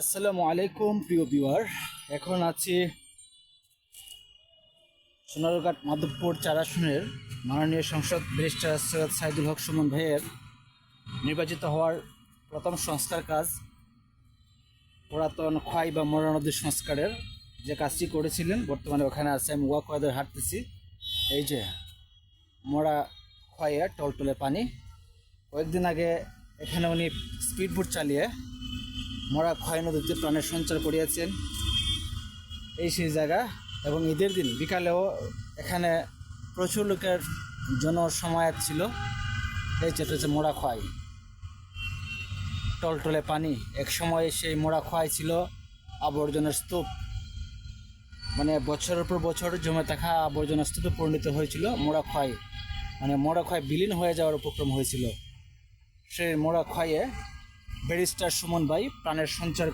আসসালামু আলাইকুম, প্রিয় ভিউয়ার। এখন আছি সোনারঘাট মাধবপুর চার মাননীয় সংসদ ব্যারিস্টার সৈয়দ সাইদুল হক সুমন ভাইয়ের নির্বাচিত হওয়ার প্রথম সংস্কার কাজ, পুরাতন খোয়াই বা মরা নদীর সংস্কারের যে কাজটি করেছিলেন, বর্তমানে ওখানে আছে, আমি ওয়াক ওয়াদের হাঁটতেছি। এই যে মরা খোয়াইয়ে টলটলে পানি। কয়েকদিন আগে এখানে উনি স্পিড বোট চালিয়ে মরা ক্ষয় নদীতে প্রাণের সঞ্চার করিয়াছেন। এই সেই জায়গা এবং ঈদের দিন বিকালেও এখানে প্রচুর লোকের জনসমায়াত ছিল। এই যেটা হচ্ছে মোড়া খোয়াই। টলটলে পানি। এক সময় সেই মোড়া খোয়াই ছিল আবর্জনার স্তূপ। মানে বছরের পর বছর জমে থাকা আবর্জনা স্তূপে পরিণত হয়েছিল মোড়া খোয়াই। মানে মোড়া খোয়াই বিলীন হয়ে যাওয়ার উপক্রম হয়েছিল। সেই মোড়া খোয়াইয়ে ব্যারিস্টার সুমন ভাই প্রাণের সঞ্চার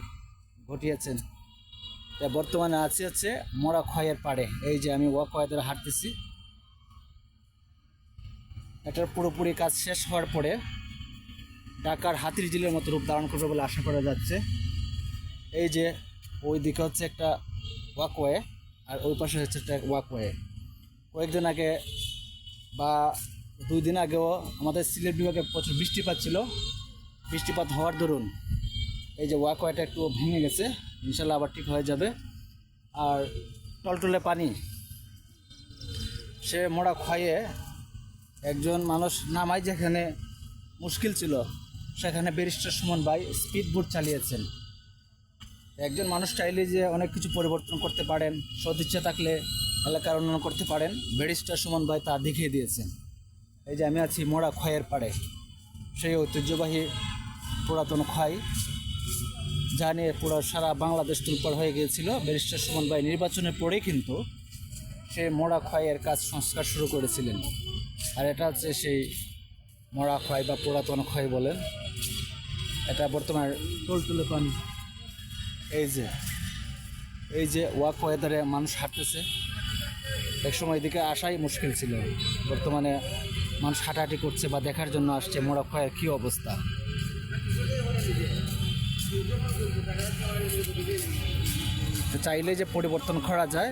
ঘটিয়েছেন। তা বর্তমানে আছে হচ্ছে মোড়া খয়ের পাড়ে। এই যে আমি ওয়াক ধরে হাঁটতেছি। এটার পুরোপুরি কাজ শেষ হওয়ার পরে ঢাকার হাতির জিলের মতো রূপ ধারণ করবে বলে আশা করা যাচ্ছে। এই যে ওই দিকে হচ্ছে একটা ওয়াকওয়ে, আর ওই পাশে হচ্ছে একটা ওয়াকওয়ে। কয়েকদিন আগে বা দুই দিন আগেও আমাদের সিলেট বিভাগে প্রচুর বৃষ্টিপাত ছিল। বৃষ্টিপাত হওয়ার দরুন এই যে ওয়াকওয়েটা একটু ভেঙে গেছে, ইনশাল্লাহ আবার ঠিক হয়ে যাবে। আর টলটলে পানি, সে মোড়া খাইয়ে একজন মানুষ নামাই যেখানে মুশকিল ছিল, সেখানে ব্যারিস্টার সুমন ভাই স্পিড বোট চালিয়েছেন। একজন মানুষ চাইলে যে অনেক কিছু পরিবর্তন করতে পারেন, সদিচ্ছা থাকলে এলাকার উন্নয়ন করতে পারেন, ব্যারিস্টার সুমন ভাই তা দেখিয়ে দিয়েছেন। এই যে আমি আছি মোড়া খয়ের পাড়ে, সেই ঐতিহ্যবাহী পুরাতন খয় যা নিয়ে পুরো সারা বাংলাদেশ তুলপার হয়ে গিয়েছিল। ব্যারিস্টার সুমন ভাই নির্বাচনের পরেই কিন্তু সে মোড়া খয়ের কাজ সংস্কার শুরু করেছিলেন। আর এটা হচ্ছে সেই মোড়া খয় বা পুরাতন খয় বলেন। এটা বর্তমানে টলটলে পানি। এই যে এই যে ওয়াক ওয়েদারে মানুষ হাঁটতেছে। এক সময় এদিকে আসাই মুশকিল ছিল। বর্তমানে মানুষ হাঁটাহাঁটি করছে বা দেখার জন্য আসছে মোড়া খয়ের কী অবস্থা। চাইলে যে পরিবর্তন করা যায়,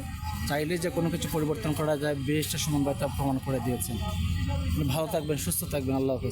চাইলে যে কোনো কিছু পরিবর্তন করা যায়, বেশটা তা প্রমাণ করে দিয়েছেন। ভালো থাকবেন, সুস্থ থাকবেন, আল্লাহ হাফেজ।